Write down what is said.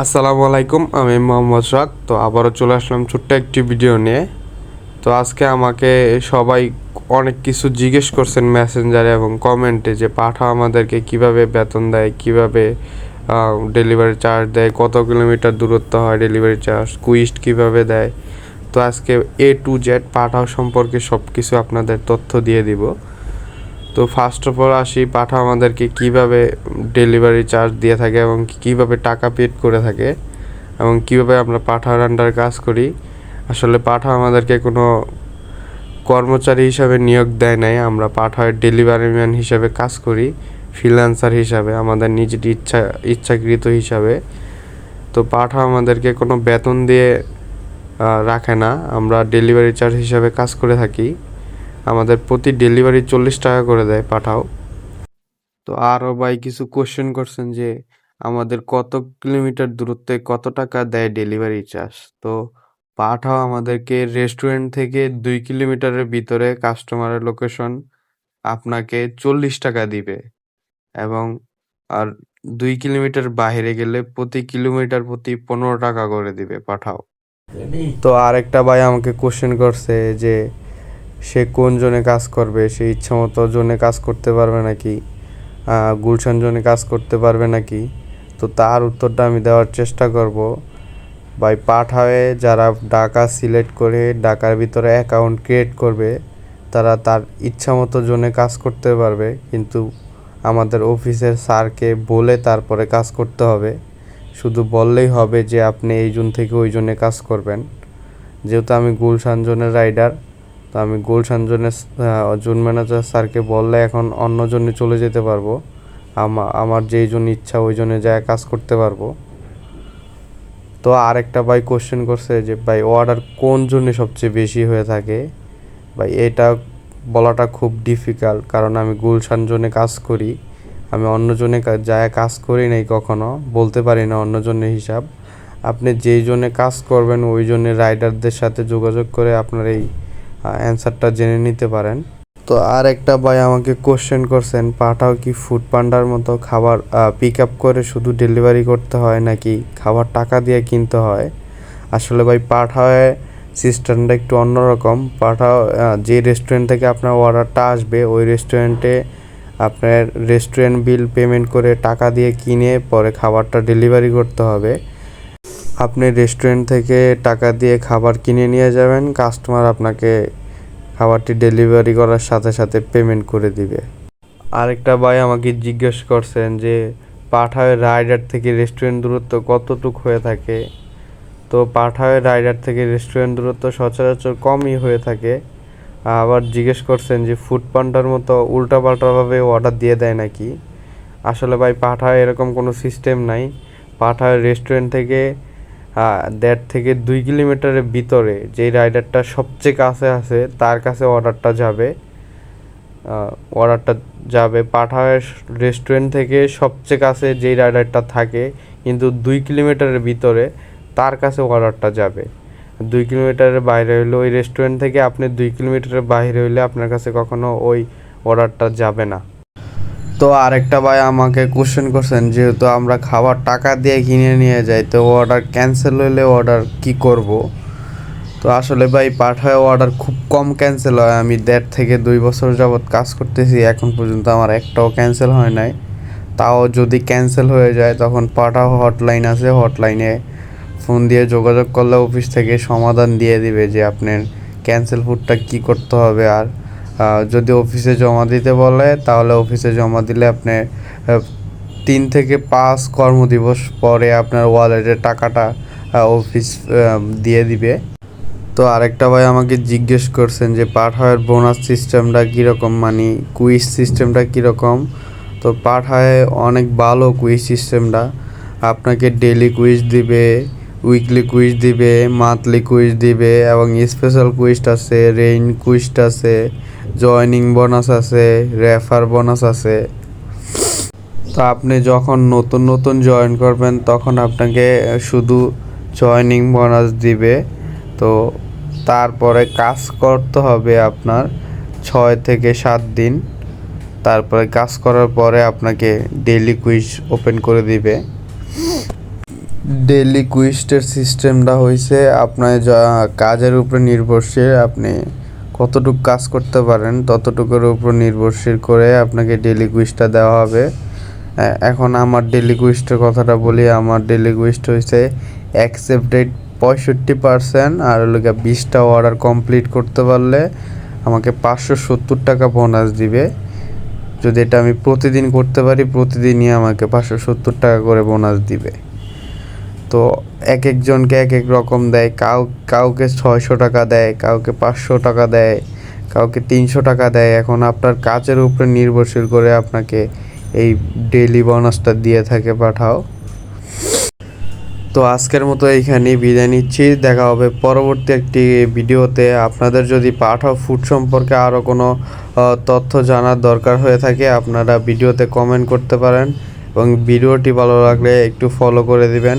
আসসালামু আলাইকুম, আমি মোহাম্মদ শাক তো আবারও চলে আসলাম ছোট্ট একটি ভিডিও নিয়ে। তো আজকে আমাকে সবাই অনেক কিছু জিজ্ঞেস করছেন মেসেঞ্জারে এবং কমেন্টে যে পাঠা আমাদেরকে কীভাবে বেতন দেয়, কীভাবে ডেলিভারি চার্জ দেয়, কত কিলোমিটার দূরত্ব হয় ডেলিভারি চার্জ কুইস্ট কীভাবে দেয়। তো আজকে এ টু জেড পাঠাও সম্পর্কে সব কিছু আপনাদের তথ্য দিয়ে দিব। তো ফার্স্ট অফ অল আসি পাঠা আমাদেরকে কীভাবে ডেলিভারি চার্জ দিয়ে থাকে এবং কীভাবে টাকা পেড করে থাকে এবং কীভাবে আমরা পাঠার আন্ডার কাজ করি। আসলে পাঠা আমাদেরকে কোনো কর্মচারী হিসাবে নিয়োগ দেয় নাই, আমরা পাঠার ডেলিভারি ম্যান হিসাবে কাজ করি ফ্রিল্যান্সার হিসাবে, আমাদের নিজের ইচ্ছা, ইচ্ছাকৃত হিসাবে। তো পাঠা আমাদেরকে কোনো বেতন দিয়ে রাখে না, আমরা ডেলিভারি চার্জ হিসাবে কাজ করে থাকি। আমাদের প্রতি ডেলিভারি চল্লিশ টাকা করে দেয় পাঠাও। তো আরও ভাই কিছু কোশ্চেন করছেন যে আমাদের কত কিলোমিটার দূরত্বে কত টাকা দেয় ডেলিভারি চার্জ তো পাঠাও আমাদেরকে রেস্টুরেন্ট থেকে দুই কিলোমিটারের ভিতরে কাস্টমারের লোকেশন আপনাকে চল্লিশ টাকা দিবে। এবং আর দুই কিলোমিটার বাইরে গেলে প্রতি কিলোমিটার প্রতি পনেরো টাকা করে দিবে পাঠাও। তো আরেকটা ভাই আমাকে কোশ্চেন করছে যে সে কোন জোনে কাজ করবে? সে ইচ্ছা মতো জোনে কাজ করতে পারবে নাকি? গুলশান জোনে কাজ করতে পারবে নাকি? তো তার উত্তরটা আমি দেওয়ার চেষ্টা করব। বাই পাঠায়ে যারা ডাকা সিলেক্ট করে ডাকার ভিতরে অ্যাকাউন্ট ক্রিয়েট করবে, তারা তার ইচ্ছা মতো জোনে কাজ করতে পারবে। কিন্তু আমাদের অফিসের স্যারকে বলে তারপরে কাজ করতে হবে। শুধু বললেই হবে যে, আপনি এই জোন থেকে ওই জোনে কাজ করবেন। যেহেতু আমি গুলশান জোনের রাইডার তো আমি গুলশান জোনের জোন ম্যানেজার স্যারকে বললে এখন অন্য জনে চলে যেতে পারব। আমা- আমার যেই জন ইচ্ছা ওই জনে যায় কাজ করতে পারব। তো আরেকটা ভাই কোশ্চেন করছে যে, ভাই অর্ডার কোন জন্যে সবচেয়ে বেশি হয়ে থাকে? ভাই, এটা বলাটা খুব ডিফিকাল্ট কারণ আমি গুলশান জোনে কাজ করি। আমি অন্য জনে যায় কাজ করি নাই কখনো, বলতে পারি না অন্য জনের হিসাব। আপনি যেই জনে কাজ করবেন, ওই জন্য রাইডারদের সাথে যোগাযোগ করে আপনার এই অ্যান্সারটা জেনে নিতে পারেন। তো আর একটা ভাই আমাকে কোশ্চেন করছেন, পাঠাও কি ফুড পান্ডার মতো খাবার পিক আপ করে শুধু ডেলিভারি করতে হয় নাকি খাবার টাকা দিয়ে কিনতে হয়? আসলে ভাই পাঠায় সিস্টেমটা একটু অন্যরকম। পাঠাও যে রেস্টুরেন্ট থেকে আপনার অর্ডারটা আসবে, ওই রেস্টুরেন্টে আপনার রেস্টুরেন্ট বিল পেমেন্ট করে টাকা দিয়ে কিনে পরে খাবারটা ডেলিভারি করতে হবে। আপনি রেস্টুরেন্ট থেকে টাকা দিয়ে খাবার কিনে নিয়ে যাবেন কাস্টমার আপনাকে খাবারটি ডেলিভারি করার সাথে সাথে পেমেন্ট করে দিবে। আরেকটা ভাই আমাকে জিজ্ঞেস করছেন যে পাঠায় রাইডার থেকে রেস্টুরেন্ট দূরত্ব কতটুক হয়ে থাকে? তো পাঠায় রাইডার থেকে রেস্টুরেন্ট দূরত্ব সচরাচর কমই হয়ে থাকে। আবার জিজ্ঞেস করছেন যে ফুড পান্ডার মতো উল্টাপাল্টাভাবে অর্ডার দিয়ে দেয় নাকি? আসলে ভাই পাঠায় এরকম কোনো সিস্টেম নাই। পাঠায় রেস্টুরেন্ট থেকে দেড় থেকে দুই কিলোমিটারের ভিতরে যেই রাইডারটা সবচেয়ে কাছে আছে, তার কাছে অর্ডারটা যাবে। অর্ডারটা যাবে পাঠায় রেস্টুরেন্ট থেকে সবচেয়ে কাছে যেই রাইডারটা থাকে, কিন্তু দুই কিলোমিটারের ভিতরে তার কাছে অর্ডারটা যাবে। দুই কিলোমিটারের বাইরে হইলে ওই রেস্টুরেন্ট থেকে আপনি দুই কিলোমিটারের বাইরে হইলে আপনার কাছে কখনো ওই অর্ডারটা যাবে না। তো আরেকটা ভাই আমাকে কোশ্চেন করছেন, যেহেতু আমরা খাবার টাকা দিয়ে কিনে নিয়ে যাই, তো অর্ডার ক্যান্সেল হইলে অর্ডার কি করব? তো আসলে ভাই পাঠায় অর্ডার খুব কম ক্যান্সেল হয়। আমি দেড় থেকে দুই বছর যাবৎ কাজ করতেছি, এখন পর্যন্ত আমার একটাও ক্যান্সেল হয় নাই। তাও যদি ক্যান্সেল হয়ে যায়, তখন পাঠাও হটলাইন আছে হটলাইনে ফোন দিয়ে যোগাযোগ করলে অফিস থেকে সমাধান দিয়ে দিবে যে আপনার ক্যান্সেল ফুডটা কি করতে হবে আর যদি অফিসে জমা দিতে বলে, তাহলে অফিসে জমা দিলে আপনি তিন থেকে পাঁচ কর্মদিবস পরে আপনার ওয়ালেটে টাকাটা অফিস দিয়ে দিবে। তো আরেকটা ভাই আমাকে জিজ্ঞেস করছেন যে পাঠায়ের বোনাস সিস্টেমটা কীরকম? মানে কুইজ সিস্টেমটা কীরকম? তো পাঠায় অনেক ভালো কুইজ সিস্টেমটা আপনাকে ডেলি কুইজ দিবে উইকলি কুইজ দিবে মান্থলি কুইজ দিবে এবং স্পেশাল কুইজটা আছে রেইন কুইজটা আছে জয়নিং বোনাস আছে রেফার বোনাস আছে। তো আপনি যখন নতুন নতুন জয়েন করবেন, তখন আপনাকে শুধু জয়নিং বোনাস দিবে। তো তারপরে কাজ করতে হবে আপনার ছয় থেকে সাত দিন। তারপরে কাজ করার পরে আপনাকে ডেইলি কুইজ ওপেন করে দিবে। ডেলি কুইস্টের সিস্টেমটা হয়েছে আপনার যা কাজের উপরে নির্ভরশীল, আপনি কতটুকু কাজ করতে পারেন, ততটুকুর উপর নির্ভরশীল করে আপনাকে ডেলি কুইজটা দেওয়া হবে। এখন আমার ডেলি কুইস্টের কথাটা বলি, আমার ডেলি কুইস্ট হয়েছে অ্যাকসেপ্টেড পঁয়ষট্টি পার্সেন্ট আর হলো বিশটা অর্ডার কমপ্লিট করতে পারলে আমাকে পাঁচশো সত্তর টাকা বোনাস দিবে। যদি এটা আমি প্রতিদিন করতে পারি, প্রতিদিনই আমাকে পাঁচশো সত্তর টাকা করে বোনাস দিবে। তো এক একজনকে এক এক রকম দেয়। কাউ, কাউকে ছয়শো টাকা দেয়, কাউকে পাঁচশো টাকা দেয়, কাউকে তিনশো টাকা দেয়। এখন আপনার কাজের উপরে নির্ভরশীল করে আপনাকে এই ডেইলি বোনাসটা দিয়ে থাকে পাঠাও। তো আজকের মতো এইখানেই বিদায় নিচ্ছি। দেখা হবে পরবর্তী একটি ভিডিওতে। আপনাদের যদি পাঠাও ফুড সম্পর্কে আরও কোনো তথ্য জানার দরকার হয়ে থাকে, আপনারা ভিডিওতে কমেন্ট করতে পারেন এবং ভিডিওটি ভালো লাগলে একটু ফলো করে দিবেন।